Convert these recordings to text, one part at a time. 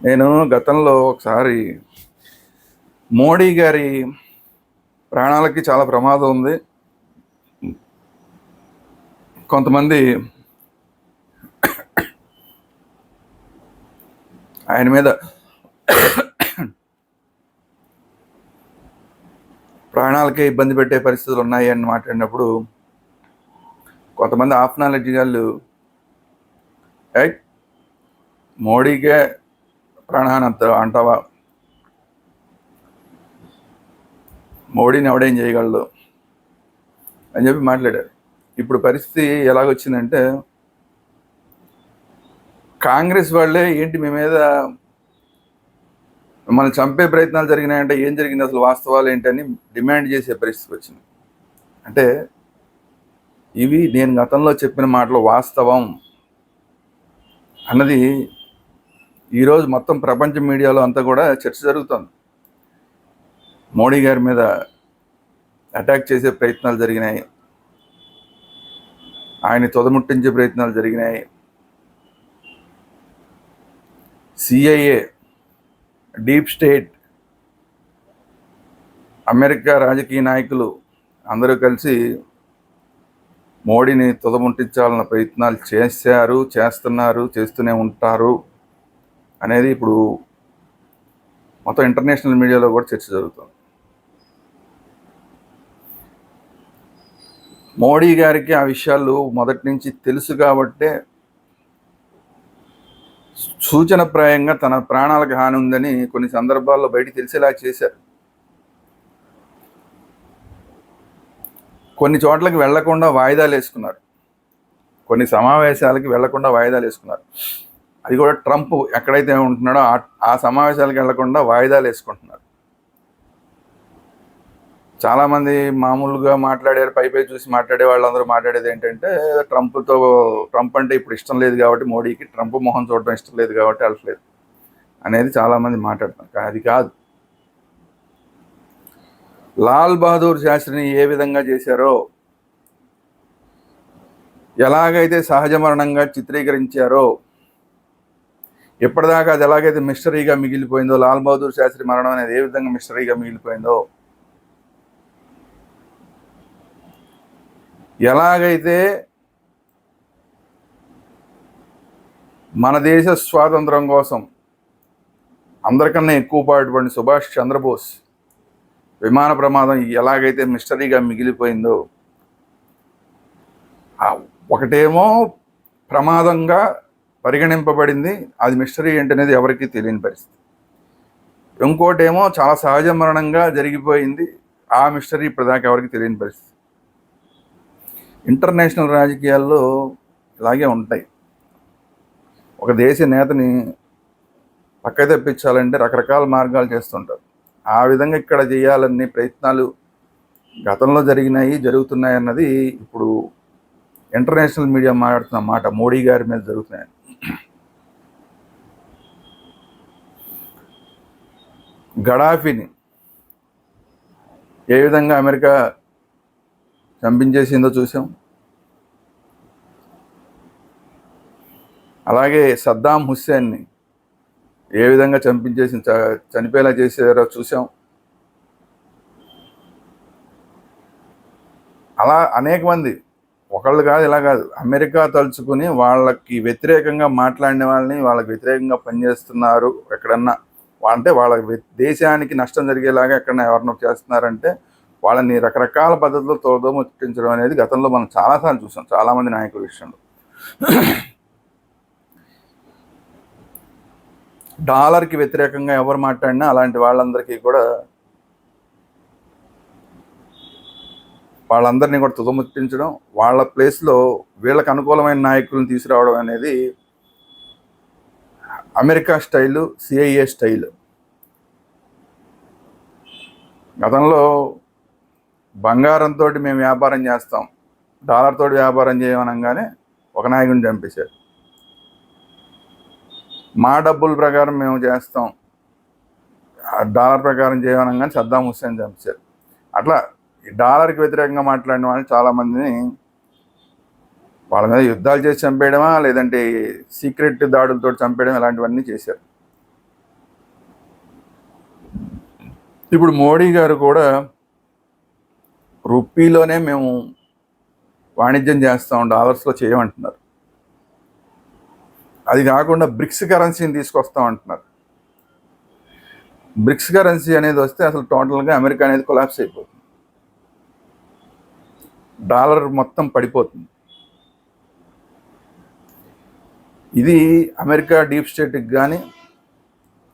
నేను గతంలో ఒకసారి మోడీ గారి ప్రాణాలకి చాలా ప్రమాదం ఉంది. కొంతమంది ఆయన మీద ప్రాణాలకే ఇబ్బంది పెట్టే పరిస్థితులు ఉన్నాయి అని మాట్లాడినప్పుడు కొంతమంది ఆఫ్ నాలెడ్జ్ వాళ్ళు "ఏయ్, ప్రాణానంత అంటావా? మోడీని ఎవడేం చేయగలడు? అని చెప్పి మాట్లాడారు. ఇప్పుడు పరిస్థితి ఎలాగొచ్చిందంటే కాంగ్రెస్ వాళ్ళే ఏంటి మీ మీద మిమ్మల్ని చంపే ప్రయత్నాలు జరిగినాయంటే ఏం జరిగింది? అసలు వాస్తవాలు ఏంటని డిమాండ్ చేసే పరిస్థితి వచ్చింది. అంటే ఇవి నేను గతంలో చెప్పిన మాటలు వాస్తవం అన్నది ఈరోజు మొత్తం ప్రపంచ మీడియాలో అంతా కూడా చర్చ జరుగుతుంది. మోడీ గారి మీద అటాక్ చేసే ప్రయత్నాలు జరిగినాయి. ఆయన తొదముట్టించే ప్రయత్నాలు జరిగినాయి. సిఐఏ డీప్ స్టేట్ అమెరికా రాజకీయ నాయకులు అందరూ కలిసి మోడీని తుదముట్టించాలన్న ప్రయత్నాలు చేశారు చేస్తున్నారు చేస్తూనే ఉంటారు. అనేది ఇప్పుడు మొత్తం ఇంటర్నేషనల్ మీడియాలో కూడా చర్చ జరుగుతుంది. మోడీ గారికి ఆ విషయాలు మొదటి నుంచి తెలుసు కాబట్టే సూచనప్రాయంగా తన ప్రాణాలకు హాని ఉందని కొన్ని సందర్భాల్లో బయట తెలిసేలా చేశారు. కొన్ని చోట్లకి వెళ్ళకుండా వాయిదాలు వేసుకున్నారు. కొన్ని సమావేశాలకి వెళ్ళకుండా వాయిదాలు వేసుకున్నారు. అది కూడా ట్రంప్ ఎక్కడైతే ఉంటున్నాడో ఆ- ఆ సమావేశాలకు వెళ్ళకుండా వాయిదాలు వేసుకుంటున్నారు. చాలామంది మామూలుగా మాట్లాడారు పై పై చూసి మాట్లాడే వాళ్ళందరూ మాట్లాడేది ఏంటంటే ట్రంప్తో ట్రంప్ అంటే ఇప్పుడు ఇష్టం లేదు కాబట్టి మోడీకి ట్రంప్ మొహం చూడడం ఇష్టం లేదు కాబట్టి వెళ్ళట్లేదు అనేది చాలామంది మాట్లాడుతున్నారు. కానీ అది కాదు. లాల్ బహదూర్ శాస్త్రిని ఏ విధంగా చేశారో ఎలాగైతే సహజ మరణంగా చిత్రీకరించారో ఎప్పటిదాకా అది ఎలాగైతే మిస్టరీగా మిగిలిపోయిందో లాల్ బహదూర్ శాస్త్రి మరణం అనేది ఏ విధంగా మిస్టరీగా మిగిలిపోయిందో ఎలాగైతే మన దేశ స్వాతంత్రం కోసం అందరికన్నా ఎక్కువ పాటుపడిన సుభాష్ చంద్రబోస్ విమాన ప్రమాదం ఎలాగైతే మిస్టరీగా మిగిలిపోయిందో ఒకటేమో ప్రమాదంగా పరిగణింపబడింది. అది మిస్టరీ ఏంటనేది ఎవరికీ తెలియని పరిస్థితి. ఇంకోటేమో చాలా సహజ మరణంగా జరిగిపోయింది. ఆ మిస్టరీ ఇప్పటిదాకా ఎవరికి తెలియని పరిస్థితి. ఇంటర్నేషనల్ రాజకీయాల్లో ఇలాగే ఉంటాయి. ఒక దేశ నేతని పక్క తెప్పించాలంటే రకరకాల మార్గాలు చేస్తుంటారు. ఆ విధంగా ఇక్కడ చేయాలన్ని ప్రయత్నాలు గతంలో జరిగినాయి జరుగుతున్నాయి అన్నది ఇప్పుడు ఇంటర్నేషనల్ మీడియా మాట్లాడుతున్న మాట మోడీ గారి మీద జరుగుతున్నాయి గడాఫీని ఏ విధంగా అమెరికా చంపించేసిందో చూసాం. అలాగే సద్దాం హుస్సేన్ని ఏ విధంగా చంపించేసి చ- చనిపోయేలా చేసారో చూసాం. అలా అనేక మంది ఒకళ్ళు కాదు ఇలా కాదు. అమెరికా తలుచుకుని వాళ్ళకి వ్యతిరేకంగా మాట్లాడిన వాళ్ళని వాళ్ళకి వ్యతిరేకంగా పనిచేస్తున్నారు ఎక్కడన్నా. అంటే వాళ్ళ దేశానికి నష్టం జరిగేలాగా ఎక్కడన్నా ఎవరినో చేస్తున్నారంటే వాళ్ళని రకరకాల పద్ధతుల్లో తోదముట్టించడం అనేది గతంలో మనం చాలాసార్లు చూసాం చాలామంది నాయకుల విషయంలో. డాలర్కి వ్యతిరేకంగా ఎవరు మాట్లాడినా అలాంటి వాళ్ళందరికీ కూడా వాళ్ళందరినీ కూడా తుదముట్టించడం వాళ్ళ ప్లేస్లో వీళ్ళకి అనుకూలమైన నాయకులను తీసుకురావడం అనేది అమెరికా స్టైలు సిఐఏ స్టైల్. గతంలో బంగారంతో మేము వ్యాపారం చేస్తాం డాలర్తో వ్యాపారం చేయమనగానే ఒక నాయకుడిని చంపేశారు. మా డబ్బుల ప్రకారం మేము చేస్తాం డాలర్ ప్రకారం చేయమనగానే సద్దాం హుస్సేన్ చంపేశారు. అట్లా డాలర్కి వ్యతిరేకంగా మాట్లాడిన వాళ్ళు చాలామందిని వాళ్ళ మీద యుద్ధాలు చేసి చంపేయడమా లేదంటే సీక్రెట్ దాడులతో చంపేయడం ఇలాంటివన్నీ చేశారు. ఇప్పుడు మోడీ గారు కూడా రూపీలోనే మేము వాణిజ్యం చేస్తాం డాలర్స్లో చేయమంటున్నారు. అది కాకుండా బ్రిక్స్ కరెన్సీని తీసుకొస్తాం అంటున్నారు బ్రిక్స్ కరెన్సీ అనేది వస్తే అసలు టోటల్గా అమెరికా అనేది కొలాప్స్ అయిపోతుంది. డాలర్ మొత్తం పడిపోతుంది. ఇది అమెరికా డీప్ స్టేట్కి కానీ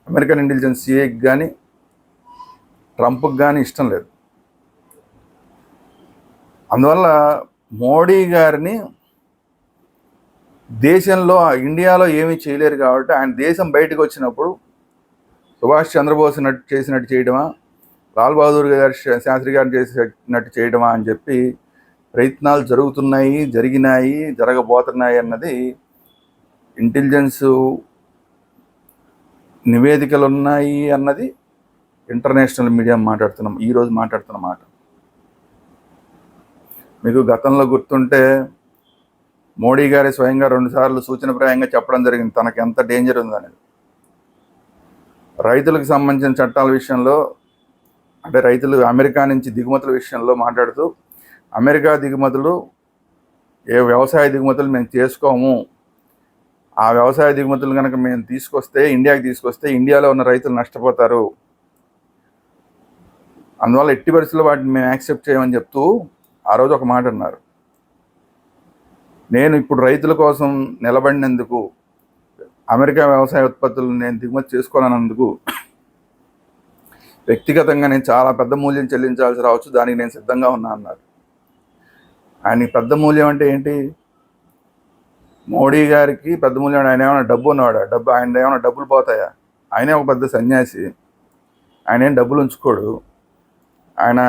అమెరికన్ ఇంటెలిజెన్స్ సిఏకి కానీ ట్రంప్కి కానీ ఇష్టం లేదు. అందువల్ల మోడీ గారిని దేశంలో ఇండియాలో ఏమీ చేయలేరు కాబట్టి ఆయన దేశం బయటకు వచ్చినప్పుడు సుభాష్ చంద్రబోస్ నట్టు చేసినట్టు చేయడమా లాల్ బహదూర్ గారి శాస్త్రి గారిని చేసినట్టు చేయడమా అని చెప్పి ప్రయత్నాలు జరుగుతున్నాయి జరిగినాయి జరగబోతున్నాయి అన్నది ఇంటెలిజెన్సు నివేదికలు ఉన్నాయి అన్నది ఇంటర్నేషనల్ మీడియా మాట్లాడుతున్నాం ఈరోజు మాట్లాడుతున్న మాట. మీకు గతంలో గుర్తుంటే మోడీ గారి స్వయంగా రెండుసార్లు సూచనప్రాయంగా చెప్పడం జరిగింది తనకు ఎంత డేంజర్ ఉందనేది రైతులకు సంబంధించిన చట్టాల విషయంలో అంటే రైతులు అమెరికా నుంచి దిగుమతుల విషయంలో మాట్లాడుతూ అమెరికా దిగుమతులు ఏ వ్యవసాయ దిగుమతులు మేము చేసుకోము. ఆ వ్యవసాయ దిగుమతులు కనుక మేము తీసుకొస్తే ఇండియాకి తీసుకొస్తే ఇండియాలో ఉన్న రైతులు నష్టపోతారు. అందువల్ల ఎట్టి పరిస్థితుల్లో వాటిని మేము యాక్సెప్ట్ చేయమని చెప్తూ ఆ రోజు ఒక మాట అన్నారు. నేను ఇప్పుడు రైతుల కోసం నిలబడినందుకు అమెరికా వ్యవసాయ ఉత్పత్తులు నేను దిగుమతి చేసుకోనన్నందుకు వ్యక్తిగతంగా నేను చాలా పెద్ద మూల్యం చెల్లించాల్సి రావచ్చు దానికి నేను సిద్ధంగా ఉన్నా అన్నారు. ఆయన పెద్ద మూల్యం అంటే ఏంటి? మోడీ గారికి పెద్ద మూల్యం ఆయన ఏమైనా డబ్బు ఉన్నవాడా? డబ్బు ఆయన ఏమైనా డబ్బులు పోతాయా? ఆయనే ఒక పెద్ద సన్యాసి. ఆయన ఏం డబ్బులు ఉంచుకోడు. ఆయన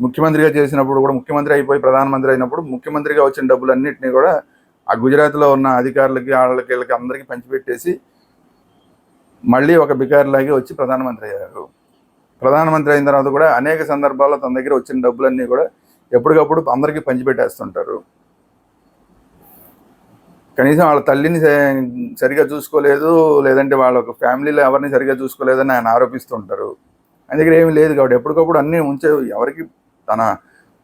ముఖ్యమంత్రిగా చేసినప్పుడు కూడా ముఖ్యమంత్రి అయిపోయి ప్రధానమంత్రి అయినప్పుడు ముఖ్యమంత్రిగా వచ్చిన డబ్బులన్నింటినీ కూడా ఆ గుజరాత్లో ఉన్న అధికారులకి వాళ్ళకి వీళ్ళకి అందరికీ పంచిపెట్టేసి మళ్ళీ ఒక బికారులాగే వచ్చి ప్రధానమంత్రి అయ్యారు. ప్రధానమంత్రి అయిన తర్వాత కూడా అనేక సందర్భాల్లో తన దగ్గర వచ్చిన డబ్బులన్నీ కూడా ఎప్పటికప్పుడు అందరికీ పంచిపెట్టేస్తుంటారు కనీసం వాళ్ళ తల్లిని సరిగా చూసుకోలేదు లేదంటే వాళ్ళ ఫ్యామిలీలో ఎవరిని సరిగా చూసుకోలేదని ఆయన ఆరోపిస్తుంటారు. ఆయన దగ్గర ఏమీ లేదు కాబట్టి ఎప్పటికప్పుడు అన్నీ ఉంచే ఎవరికి తన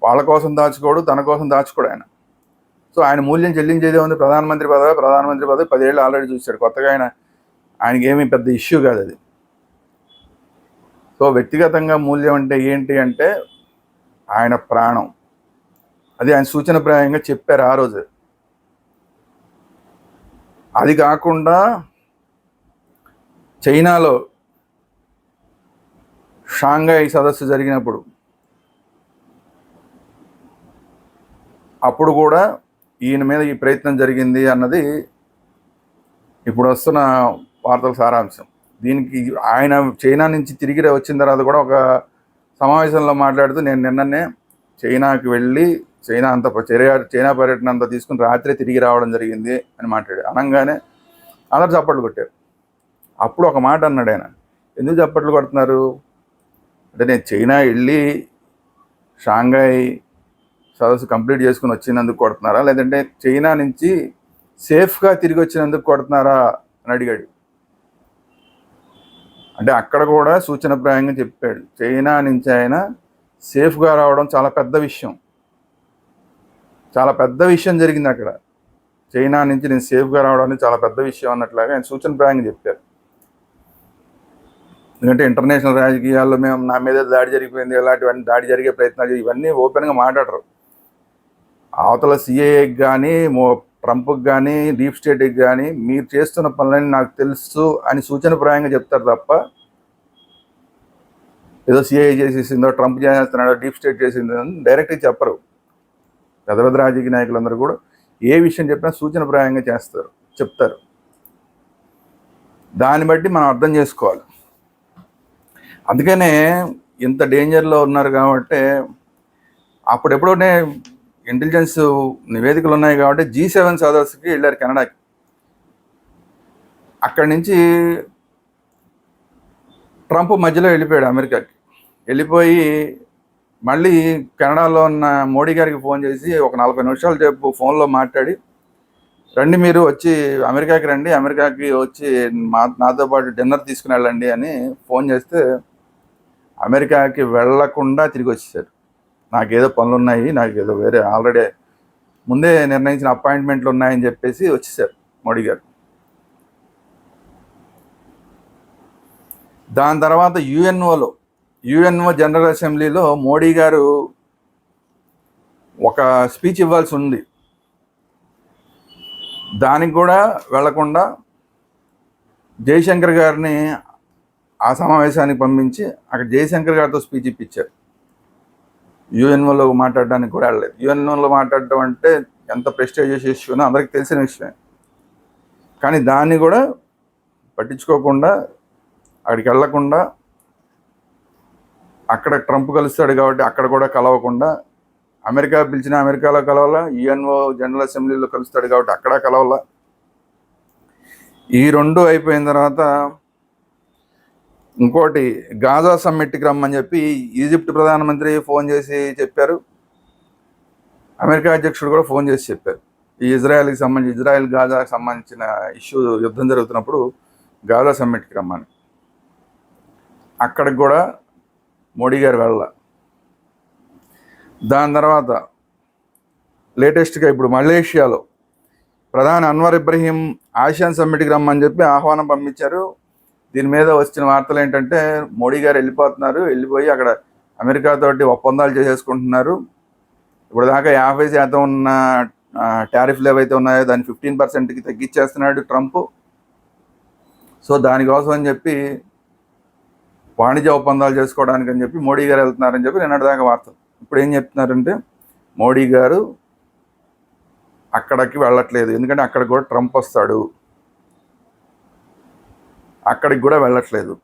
వాళ్ళ కోసం దాచుకోడు తన కోసం దాచుకోడు ఆయన. సో ఆయన మూల్యం చెల్లించేదే ఉంది ప్రధానమంత్రి పదవి ప్రధానమంత్రి పదవి పదేళ్ళు ఆల్రెడీ చూశాడు. కొత్తగా ఆయన ఆయనకి ఏమీ పెద్ద ఇష్యూ కాదు అది. సో వ్యక్తిగతంగా మూల్యం అంటే ఏంటి అంటే ఆయన ప్రాణం. అది ఆయన సూచనప్రాయంగా చెప్పారు ఆ రోజు. అది కాకుండా చైనాలో షాంఘై సదస్సు జరిగినప్పుడు అప్పుడు కూడా ఈయన మీద ఈ ప్రయత్నం జరిగింది అన్నది ఇప్పుడు వస్తున్న వార్తల సారాంశం. దీనికి ఆయన చైనా నుంచి తిరిగి వచ్చిన తర్వాత కూడా ఒక సమావేశంలో మాట్లాడుతూ నేను నిన్ననే చైనాకి వెళ్ళి చైనా అంత చర్య చైనా పర్యటన అంతా తీసుకుని రాత్రి తిరిగి రావడం జరిగింది అని మాట్లాడాడు. అనగానే అందరు చప్పట్లు కొట్టారు. అప్పుడు ఒక మాట అన్నాడు ఆయన. ఎందుకు చప్పట్లు కొడుతున్నారు? అంటే నేను చైనా వెళ్ళి షాంఘాయ్ సదస్సు కంప్లీట్ చేసుకుని వచ్చినందుకు కొడుతున్నారా? లేదంటే చైనా నుంచి సేఫ్గా తిరిగి వచ్చినందుకు కొడుతున్నారా? అని అడిగాడు. అంటే అక్కడ కూడా సూచనప్రాయంగా చెప్పాడు. చైనా నుంచి ఆయన సేఫ్గా రావడం చాలా పెద్ద విషయం. చాలా పెద్ద విషయం జరిగింది అక్కడ. చైనా నుంచి నేను సేఫ్గా రావడం అనేది చాలా పెద్ద విషయం అన్నట్లుగా ఆయన సూచనప్రాయంగా చెప్పారు. ఎందుకంటే ఇంటర్నేషనల్ రాజకీయాల్లో మేము నా మీద దాడి జరిగిపోయింది ఇలాంటివన్నీ దాడి జరిగే ప్రయత్నాలు ఇవన్నీ ఓపెన్గా మాట్లాడరు. అవతల సిఏఏకి కానీ ట్రంప్కి కానీ డీప్ స్టేట్కి కానీ మీరు చేస్తున్న పనులని నాకు తెలుసు అని సూచనప్రాయంగా చెప్తారు తప్ప ఏదో సిఐ చేసేసిందో ట్రంప్ చేస్తున్నాడో డీప్ స్టేట్ చేసిందో అని డైరెక్ట్గా చెప్పరు. పెద్ద పెద్ద రాజకీయ నాయకులందరూ కూడా ఏ విషయం చెప్పినా సూచనప్రాయంగా చేస్తారు చెప్తారు. దాన్ని బట్టి మనం అర్థం చేసుకోవాలి. అందుకనే ఇంత డేంజర్లో ఉన్నారు కాబట్టి అప్పుడెప్పుడోనే ఇంటెలిజెన్స్ నివేదికలు ఉన్నాయి కాబట్టి జీ సెవెన్ సదస్సుకి వెళ్ళారు కెనడాకి. అక్కడి నుంచి ట్రంప్ మధ్యలో వెళ్ళిపోయాడు అమెరికాకి. వెళ్ళిపోయి మళ్ళీ కెనడాలో ఉన్న మోడీ గారికి ఫోన్ చేసి ఒక నలభై నిమిషాలు చెప్పు ఫోన్లో మాట్లాడి రండి మీరు వచ్చి అమెరికాకి రండి అమెరికాకి వచ్చి మా నాతో పాటు డిన్నర్ తీసుకుని వెళ్ళండి అని ఫోన్ చేస్తే అమెరికాకి వెళ్ళకుండా తిరిగి వచ్చేసారు. నాకేదో పనులు ఉన్నాయి నాకు ఏదో వేరే ఆల్రెడీ ముందే నిర్ణయించిన అపాయింట్మెంట్లు ఉన్నాయని చెప్పేసి వచ్చేసారు మోడీ గారు. దాని తర్వాత యుఎన్ఓలో యుఎన్ఓ జనరల్ అసెంబ్లీలో మోడీ గారు ఒక స్పీచ్ ఇవ్వాల్సి ఉంది. దానికి కూడా వెళ్ళకుండా జయశంకర్ గారిని ఆ సమావేశానికి పంపించి అక్కడ జయశంకర్ గారితో స్పీచ్ ఇప్పించారు. యుఎన్ఓలో మాట్లాడడానికి కూడా వెళ్ళలేదు. యుఎన్ఓలో మాట్లాడటం అంటే ఎంత ప్రెస్టేజియస్ ఇష్యూనో అందరికి తెలిసిన విషయమే. కానీ దాన్ని కూడా పట్టించుకోకుండా అక్కడికి వెళ్ళకుండా అక్కడ ట్రంప్ కలుస్తాడు కాబట్టి అక్కడ కూడా కలవకుండా అమెరికా పిలిచిన అమెరికాలో కలవాలా యుఎన్ఓ జనరల్ అసెంబ్లీలో కలుస్తాడు కాబట్టి అక్కడ కలవాలా. ఈ రెండు అయిపోయిన తర్వాత ఇంకోటి గాజా సమ్మిట్కి రమ్మని చెప్పి ఈజిప్ట్ ప్రధానమంత్రి ఫోన్ చేసి చెప్పారు. అమెరికా అధ్యక్షుడు కూడా ఫోన్ చేసి చెప్పారు. ఈ ఇజ్రాయెల్కి సంబంధించి ఇజ్రాయెల్ గాజాకి సంబంధించిన ఇష్యూ యుద్ధం జరుగుతున్నప్పుడు గాజా సమ్మిట్కి రమ్మని. అక్కడికి కూడా మోడీ గారు వెళ్ళ. దాని తర్వాత లేటెస్ట్గా ఇప్పుడు మలేషియాలో ప్రధాని అన్వర్ ఇబ్రహీం ఆసియాన్ సమ్మిట్కి రమ్మని చెప్పి ఆహ్వానం పంపించారు. దీని మీద వచ్చిన వార్తలు ఏంటంటే మోడీ గారు వెళ్ళిపోతున్నారు. వెళ్ళిపోయి అక్కడ అమెరికాతోటి ఒప్పందాలు చేసేసుకుంటున్నారు. ఇప్పుడు దాకా యాభై శాతం ఉన్న టారిఫ్లు ఏవైతే ఉన్నాయో దాన్ని ఫిఫ్టీన్ పర్సెంట్కి తగ్గించేస్తున్నాడు ట్రంప్. సో దానికోసం అని చెప్పి వాణిజ్య ఒప్పందాలు చేసుకోవడానికి అని చెప్పి మోడీ గారు వెళ్తున్నారని చెప్పి నిన్నటి దాకా వార్తలు ఇప్పుడు ఏం చెప్తున్నారంటే మోడీ గారు అక్కడికి వెళ్ళట్లేదు. ఎందుకంటే అక్కడ కూడా ట్రంప్ వస్తాడు. అక్కడికి కూడా వెళ్ళట్లేదు.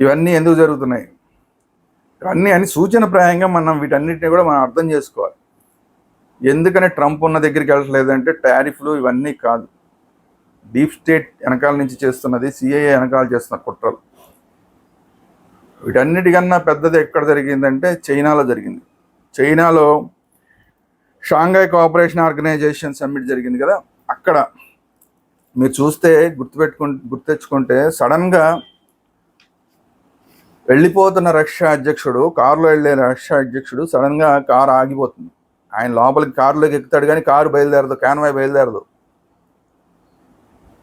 ఇవన్నీ ఎందుకు జరుగుతున్నాయి? ఇవన్నీ అని సూచనప్రాయంగా మనం వీటన్నిటిని కూడా మనం అర్థం చేసుకోవాలి. ఎందుకని ట్రంప్ ఉన్న దగ్గరికి వెళ్ళట్లేదు అంటే టారిఫ్లు ఇవన్నీ కాదు. డీప్ స్టేట్ వెనకాల నుంచి చేస్తున్నది సిఐఏ వెనకాల చేస్తున్న కుట్రలు. వీటన్నిటికన్నా పెద్దది ఎక్కడ జరిగిందంటే చైనాలో జరిగింది. చైనాలో షాంఘై కోఆపరేషన్ ఆర్గనైజేషన్ సమ్మిట్ జరిగింది కదా అక్కడ మీరు చూస్తే గుర్తుపెట్టుకు గుర్తెచ్చుకుంటే సడన్గా వెళ్ళిపోతున్న రష్యా అధ్యక్షుడు కారులో వెళ్ళే రష్యా అధ్యక్షుడు సడన్గా కారు ఆగిపోతుంది. ఆయన లోపలికి కారులోకి ఎక్కుతాడు కానీ కారు బయలుదేరదు కాన్వాయ్ బయలుదేరదు.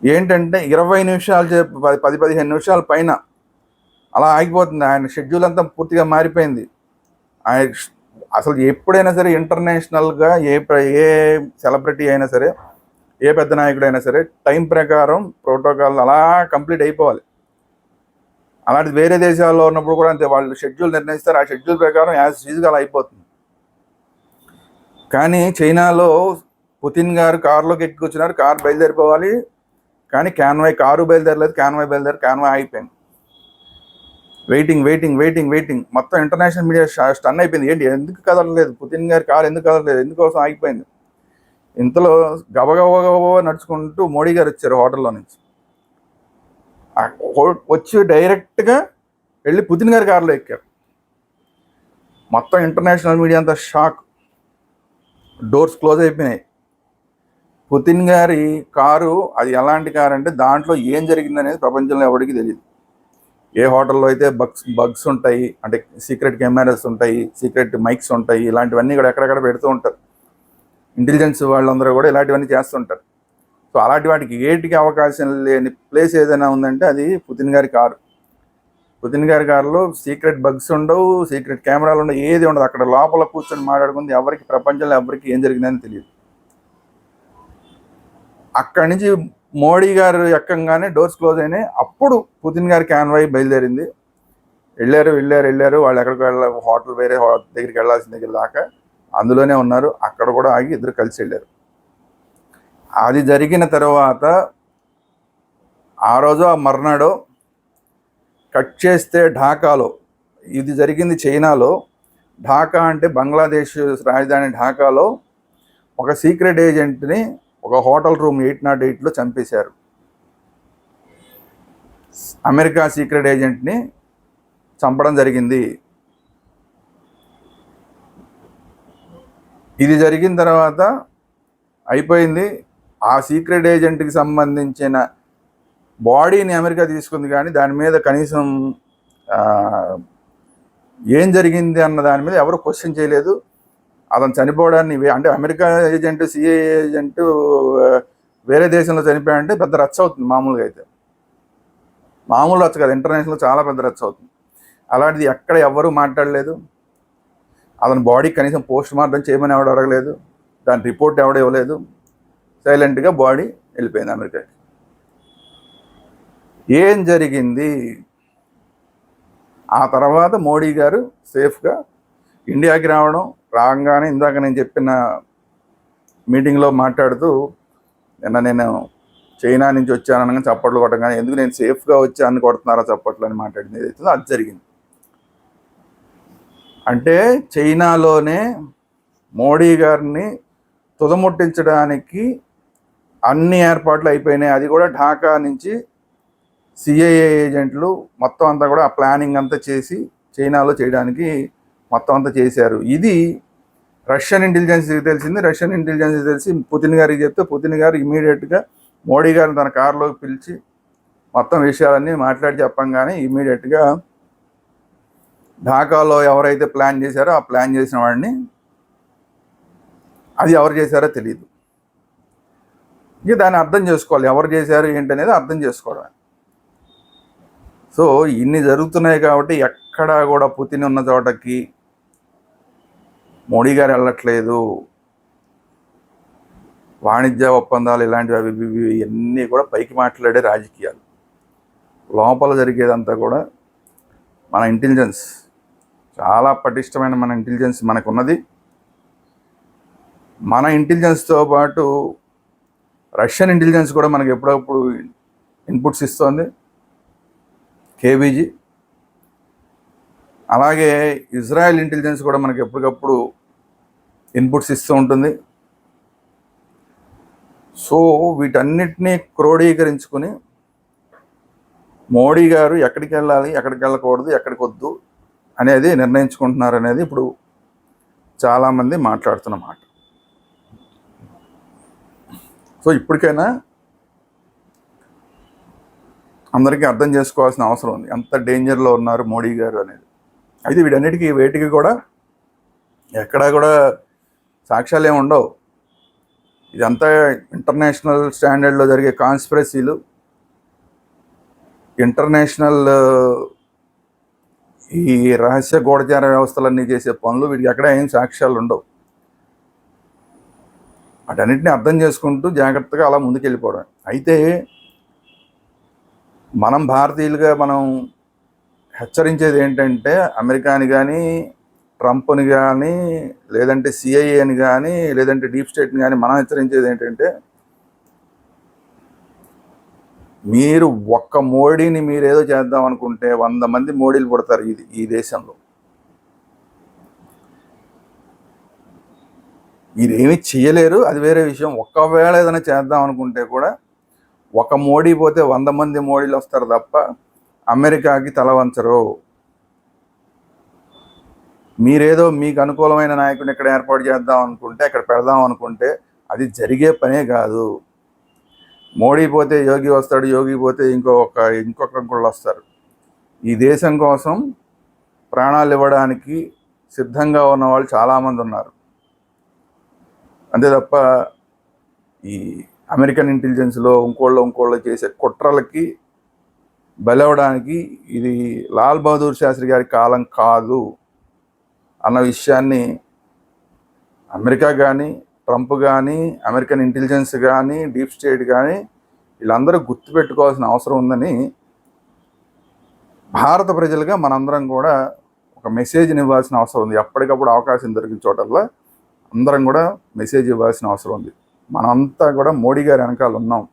ఏంటంటే ఇరవై నిమిషాలు చెప్పి పది పది పదిహేను నిమిషాల పైన అలా ఆగిపోతుంది. ఆయన షెడ్యూల్ అంతా పూర్తిగా మారిపోయింది. ఆయన అసలు ఎప్పుడైనా సరే ఇంటర్నేషనల్గా ఏ ఏ సెలబ్రిటీ అయినా సరే ఏ పెద్ద నాయకుడైనా సరే టైం ప్రకారం ప్రోటోకాల్ అలా కంప్లీట్ అయిపోవాలి. అలాంటిది వేరే దేశాల్లో ఉన్నప్పుడు కూడా అంతే వాళ్ళు షెడ్యూల్ నిర్ణయిస్తారు. ఆ షెడ్యూల్ ప్రకారం యాజ్ ఈజీగా అలా అయిపోతుంది. కానీ చైనాలో పుతిన్ గారు కారులోకి ఎక్కి కారు బయలుదేరిపోవాలి. కానీ క్యాన్వాయ్ కారు బయలుదేరలేదు క్యాన్వాయ్ బయలుదేరి క్యాన్వాయ్ అయిపోయింది వెయిటింగ్ వెయిటింగ్ వెయిటింగ్ వెయిటింగ్. మొత్తం ఇంటర్నేషనల్ మీడియా స్టన్ అయిపోయింది. ఏంటి ఎందుకు కదలలేదు? పుతిన్ గారి కారు ఎందుకు కదలలేదు? ఎందుకోసం ఆగిపోయింది? ఇంతలో గబగబగబ నడుచుకుంటూ మోడీ గారు వచ్చారు హోటల్లో నుంచి. వచ్చి డైరెక్ట్గా వెళ్ళి పుతిన్ గారి కారులో ఎక్కారు. మొత్తం ఇంటర్నేషనల్ మీడియా అంతా షాక్. డోర్స్ క్లోజ్ అయిపోయినాయి. పుతిన్ గారి కారు అది ఎలాంటి కారు అంటే దాంట్లో ఏం జరిగిందనేది ప్రపంచంలో ఎవరికి తెలియదు ఏ హోటల్లో అయితే బగ్స్ బగ్స్ ఉంటాయి అంటే సీక్రెట్ కెమెరాస్ ఉంటాయి సీక్రెట్ మైక్స్ ఉంటాయి ఇలాంటివన్నీ కూడా ఎక్కడెక్కడ పెడుతూ ఉంటారు. ఇంటెలిజెన్స్ వాళ్ళందరూ కూడా ఇలాంటివన్నీ చేస్తుంటారు. సో అలాంటి వాటికి ఏటికి అవకాశం లేని ప్లేస్ ఏదైనా ఉందంటే అది పుతిన్ గారి కారు. పుతిన్ గారి కారులో సీక్రెట్ బగ్స్ ఉండవు సీక్రెట్ కెమెరాలు ఉండవు ఏది ఉండదు. అక్కడ లోపల కూర్చొని మాట్లాడుకుంది ఎవరికి ప్రపంచంలో ఎవరికి ఏం జరిగిందని తెలియదు. అక్కడి నుంచి మోడీ గారు ఎక్కంగానే డోర్స్ క్లోజ్ అయినాయి. అప్పుడు పుతిన్ గారి క్యాన్వాయ్ బయలుదేరింది. వెళ్ళారు వెళ్ళారు వెళ్ళారు. వాళ్ళు ఎక్కడికి వెళ్ళ హోటల్ వేరే హో- దగ్గరికి వెళ్ళాల్సిన దగ్గర దాకా అందులోనే ఉన్నారు. అక్కడ కూడా ఆగి ఇద్దరు కలిసి వెళ్ళారు. అది జరిగిన తర్వాత ఆ రోజు ఆ మర్నాడు కట్ చేస్తే ఢాకాలో ఇది జరిగింది చైనాలో. ఢాకా అంటే బంగ్లాదేశ్ రాజధాని ఢాకాలో ఒక సీక్రెట్ ఏజెంట్ని ఒక హోటల్ రూమ్ ఎయిట్ నాట్ ఎయిట్లో చంపేశారు. అమెరికా సీక్రెట్ ఏజెంట్ని చంపడం జరిగింది. ఇది జరిగిన తర్వాత అయిపోయింది. ఆ సీక్రెట్ ఏజెంట్కి సంబంధించిన బాడీని అమెరికా తీసుకుంది కానీ దాని మీద కనీసం ఏం జరిగింది అన్న దాని మీద ఎవరు క్వశ్చన్ చేయలేదు. అతను చనిపోవడాన్ని అంటే అమెరికా ఏజెంట్ సిఏ ఏజెంట్ వేరే దేశంలో చనిపోయాడంటే పెద్ద రచ్చ అవుతుంది మామూలుగా అయితే. మామూలు రచ్చ కాదు ఇంటర్నేషనల్ చాలా పెద్ద రచ్చ అవుతుంది. అలాంటిది ఎక్కడ ఎవ్వరూ మాట్లాడలేదు. అతని బాడీ కనీసం పోస్ట్ మార్టం చేయమని ఎవడు అడగలేదు దాని రిపోర్ట్ ఎవడు ఇవ్వలేదు సైలెంట్గా బాడీ వెళ్ళిపోయింది అమెరికాకి. ఏం జరిగింది? ఆ తర్వాత మోడీ గారు సేఫ్గా ఇండియాకి రావడం రాగానే ఇందాక నేను చెప్పిన మీటింగ్లో మాట్లాడుతూ నిన్న నేను చైనా నుంచి వచ్చాననగా చప్పట్లు కొట్టగానే ఎందుకు నేను సేఫ్గా వచ్చాను కొడుతున్నారా చప్పట్లు అని మాట్లాడింది. ఏదైతుందో అది జరిగింది. అంటే చైనాలోనే మోడీ గారిని తుదముట్టించడానికి అన్ని ఏర్పాట్లు అయిపోయినాయి. అది కూడా ఢాకా నుంచి సిఐఏ ఏజెంట్లు మొత్తం అంతా కూడా ఆ ప్లానింగ్ అంతా చేసి చైనాలో చేయడానికి మొత్తం అంతా చేశారు. ఇది రష్యన్ ఇంటెలిజెన్స్కి తెలిసింది. రష్యన్ ఇంటెలిజెన్స్ తెలిసి పుతిన్ గారికి చెప్తే పుతిన్ గారు ఇమీడియట్గా మోడీ గారిని తన కారులోకి పిలిచి మొత్తం విషయాలన్నీ మాట్లాడి చెప్పంగానే ఇమీడియట్గా ఢాకాలో ఎవరైతే ప్లాన్ చేశారో ఆ ప్లాన్ చేసిన వాడిని అది ఎవరు చేశారో తెలియదు ఇక దాన్ని అర్థం చేసుకోవాలి. ఎవరు చేశారు ఏంటనేది అర్థం చేసుకోవడం సో ఇన్ని జరుగుతున్నాయి కాబట్టి ఎక్కడా కూడా పుతిన్ ఉన్న చోటకి మోడీ గారు వెళ్ళట్లేదు. వాణిజ్య ఒప్పందాలు ఇలాంటివి అవి ఇవి ఇవి ఇవన్నీ కూడా పైకి మాట్లాడే రాజకీయాలు. లోపల జరిగేదంతా కూడా మన ఇంటెలిజెన్స్ చాలా పటిష్టమైన మన ఇంటెలిజెన్స్ మనకున్నది. మన ఇంటెలిజెన్స్తో పాటు రష్యన్ ఇంటెలిజెన్స్ కూడా మనకి ఎప్పుడప్పుడు ఇన్పుట్స్ ఇస్తోంది. కేబీజీ అలాగే ఇజ్రాయెల్ ఇంటెలిజెన్స్ కూడా మనకి ఎప్పటికప్పుడు ఇన్పుట్స్ ఇస్తూ ఉంటుంది. సో వీటన్నిటినీ క్రోడీకరించుకుని మోడీ గారు ఎక్కడికి వెళ్ళాలి ఎక్కడికి వెళ్ళకూడదు ఎక్కడికి వద్దు అనేది నిర్ణయించుకుంటున్నారు అనేది ఇప్పుడు చాలామంది మాట్లాడుతున్న మాట. సో ఇప్పటికైనా అందరికీ అర్థం చేసుకోవాల్సిన అవసరం ఉంది. ఎంత డేంజర్లో ఉన్నారు మోడీ గారు అనేది. అయితే వీటన్నిటికీ వేటికి కూడా ఎక్కడా కూడా సాక్ష్యాలు ఏమి ఉండవు. ఇదంతా ఇంటర్నేషనల్ స్టాండర్డ్లో జరిగే కాన్స్పిరసీలు ఇంటర్నేషనల్ ఈ రహస్య గూఢచార వ్యవస్థలన్నీ చేసే పనులు వీటికి ఎక్కడ ఏం సాక్ష్యాలు ఉండవు. వాటన్నిటిని అర్థం చేసుకుంటూ జాగ్రత్తగా అలా ముందుకెళ్ళిపోవడం. అయితే మనం భారతీయులుగా మనం హెచ్చరించేది ఏంటంటే అమెరికాని కానీ ట్రంప్ని కానీ లేదంటే సిఐఏని కానీ లేదంటే డీప్ స్టేట్ని కానీ మనం హెచ్చరించేది ఏంటంటే మీరు ఒక్క మోడీని మీరు ఏదో చేద్దాం అనుకుంటే వంద మంది మోడీలు పుడతారు ఇది ఈ దేశంలో. మీరేమి ఏమీ చేయలేరు అది వేరే విషయం. ఒక్కవేళ ఏదైనా చేద్దాం అనుకుంటే కూడా ఒక మోడీ పోతే వంద మంది మోడీలు వస్తారు తప్ప అమెరికాకి తల వంచరు. మీరేదో మీకు అనుకూలమైన నాయకుడిని ఇక్కడ ఏర్పాటు చేద్దాం అనుకుంటే ఇక్కడ పెడదాం అనుకుంటే అది జరిగే పనే కాదు. మోడీ పోతే యోగి వస్తాడు యోగి పోతే ఇంకొక ఇంకొక ఇంకొకళ్ళు వస్తారు. ఈ దేశం కోసం ప్రాణాలు ఇవ్వడానికి సిద్ధంగా ఉన్న వాళ్ళు చాలామంది ఉన్నారు. అంతే తప్ప ఈ అమెరికన్ ఇంటెలిజెన్స్లో ఇంకోళ్ళు ఇంకోళ్ళు చేసే కుట్రలకి బలవడానికి ఇది లాల్ బహదూర్ శాస్త్రి గారి కాలం కాదు అన్న విషయాన్ని అమెరికా కానీ ట్రంప్ కానీ అమెరికన్ ఇంటెలిజెన్స్ కానీ డీప్ స్టేట్ కానీ వీళ్ళందరూ గుర్తుపెట్టుకోవాల్సిన అవసరం ఉందని భారత ప్రజలుగా మనందరం కూడా ఒక మెసేజ్ని ఇవ్వాల్సిన అవసరం ఉంది. ఎప్పటికప్పుడు అవకాశం దొరికిన చోటల్లా అందరం కూడా మెసేజ్ ఇవ్వాల్సిన అవసరం ఉంది. మనమంతా కూడా మోడీ గారి వెనకాల ఉన్నాం.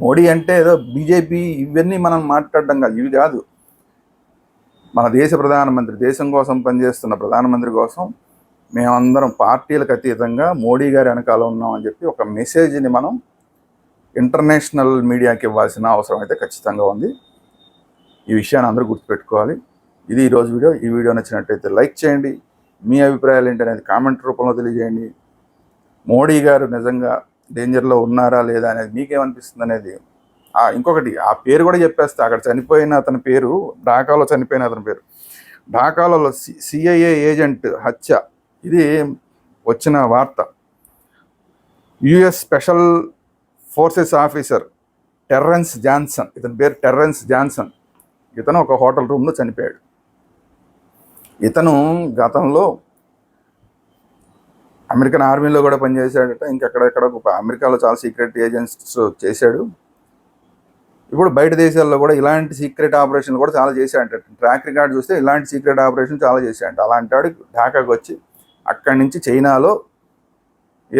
మోడీ అంటే ఏదో బీజేపీ ఇవన్నీ మనం మాట్లాడడం కాదు. ఇవి కాదు. మన దేశ ప్రధానమంత్రి దేశం కోసం పనిచేస్తున్న ప్రధానమంత్రి కోసం మేమందరం పార్టీలకు అతీతంగా మోడీ గారి వెనకాల ఉన్నాం అని చెప్పి ఒక మెసేజ్ని మనం ఇంటర్నేషనల్ మీడియాకి ఇవ్వాల్సిన అవసరం అయితే ఖచ్చితంగా ఉంది. ఈ విషయాన్ని అందరూ గుర్తుపెట్టుకోవాలి. ఇది ఈరోజు వీడియో. ఈ వీడియో నచ్చినట్టయితే లైక్ చేయండి. మీ అభిప్రాయాలు ఏంటి అనేది కామెంట్ రూపంలో తెలియజేయండి. మోడీ గారు నిజంగా డేంజర్లో ఉన్నారా లేదా అనేది మీకేమనిపిస్తుంది అనేది? ఇంకొకటి ఆ పేరు కూడా చెప్పేస్తే. అక్కడ చనిపోయిన అతని పేరు ఢాకాలో చనిపోయిన అతని పేరు. ఢాకాలో సిఐఏ ఏజెంట్ హత్య ఇది వచ్చిన వార్త. US special forces officer Terrence Johnson ఇతని పేరు టెర్రెన్స్ జాన్సన్ ఇతను ఒక హోటల్ రూమ్లో చనిపోయాడు. ఇతను గతంలో అమెరికన్ ఆర్మీలో కూడా పనిచేశాడట ఇంకెక్కడెక్కడ ఒక- అమెరికాలో చాలా సీక్రెట్ ఏజెంట్స్ చేశాడు. ఇప్పుడు బయట దేశాల్లో కూడా ఇలాంటి సీక్రెట్ ఆపరేషన్ కూడా చాలా చేశాడంట. ట్రాక్ రికార్డ్ చూస్తే ఇలాంటి సీక్రెట్ ఆపరేషన్ చాలా చేశాడంట. అలాంటి వాడు ఢాకాకి వచ్చి అక్కడి నుంచి చైనాలో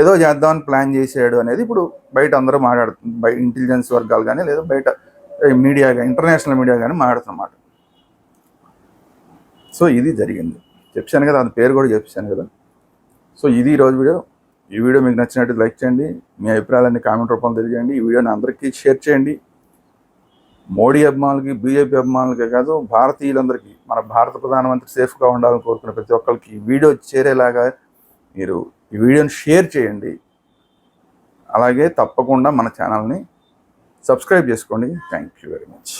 ఏదో చేద్దామని ప్లాన్ చేశాడు అనేది ఇప్పుడు బయట అందరూ మాట్లాడుతుంది బయట ఇంటెలిజెన్స్ వర్గాలు కానీ లేదా బయట మీడియా కానీ ఇంటర్నేషనల్ మీడియా కానీ మాట్లాడుతున్నమాట. సో ఇది జరిగింది. చెప్పాను కదా అది పేరు కూడా చెప్పాను కదా. సో ఇది ఈరోజు వీడియో. ఈ వీడియో మీకు నచ్చినట్టు లైక్ చేయండి. మీ అభిప్రాయాలన్నీ కామెంట్ రూపంలో తెలియజేయండి. ఈ వీడియోని అందరికీ షేర్ చేయండి. మోడీ అభిమానులకి బీజేపీ అభిమానులకే కాదు భారతీయులందరికీ మన భారత ప్రధానమంత్రి సేఫ్గా ఉండాలని కోరుకునే ప్రతి ఒక్కరికి ఈ వీడియో చేరేలాగా మీరు ఈ వీడియోని షేర్ చేయండి. అలాగే తప్పకుండా మన ఛానల్ని సబ్స్క్రైబ్ చేసుకోండి. Thank you very much.